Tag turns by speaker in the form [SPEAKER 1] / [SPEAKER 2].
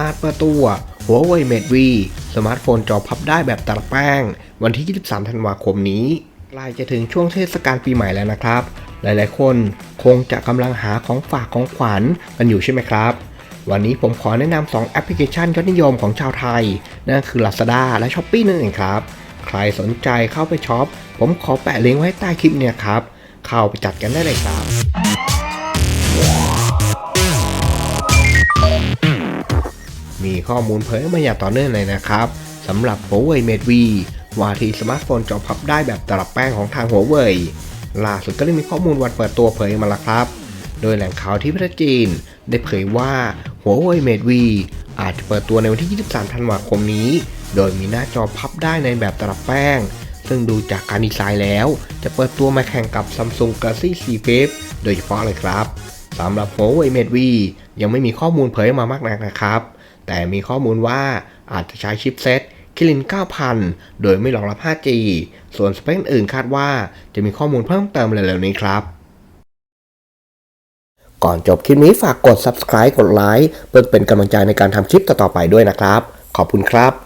[SPEAKER 1] อาจเปิดตัว Huawei Mate V สมาร์ทโฟนจอพับได้แบบตลับแป้ง วันที่ 23 ธันวาคมนี้ ใกล้จะถึงช่วงเทศกาลปีใหม่แล้วนะครับ หลายๆ คนคงจะกำลังหาของฝากของขวัญกันอยู่ใช่ไหมครับ วันนี้ผมขอแนะนำ2แอปพลิเคชันยอดนิยมของชาวไทย นั่นคือ Lazada และ Shopee นั่นเองครับ ใครสนใจเข้าไปช็อป ผมขอแปะลิงก์ไว้ใต้คลิปเนี่ยครับ เข้าไปจัดกันได้เลยครับ มีข้อมูลเผยมาอย่างต่อเนื่องเลยนะครับสำหรับ Huawei Mate V ว่าที่สมาร์ทโฟนจอพับได้แบบตลับแป้งของทาง Huawei ล่าสุดก็ได้มีข้อมูลวันเปิดตัวเผยมาแล้วครับ โดยแหล่งข่าวที่ประเทศจีน ได้เผยว่า Huawei Mate V อาจจะเปิดตัวในวันที่ 23 ธันวาคมนี้ โดยมีหน้าจอพับได้ในแบบตลับแป้ง ซึ่งดูจากการดีไซน์แล้ว จะเปิดตัวมาแข่งกับ Samsung Galaxy Z Flip โดยเฉพาะเลยครับสำหรับ Huawei Mate V ยังไม่มีข้อมูลเผยมามากนักนะครับ แต่มีข้อมูลว่าอาจจะใช้ชิปเซ็ตคิริน 9000 โดยไม่รองรับ 5G ส่วนสเปคอื่นคาดว่าจะมีข้อมูลเพิ่มเติมเร็วๆนี้ครับ ก่อนจบคลิปนี้ฝากกด subscribe กดไลค์เพื่อเป็นกำลังใจในการทำคลิปต่อๆไปด้วยนะครับ ขอบคุณครับ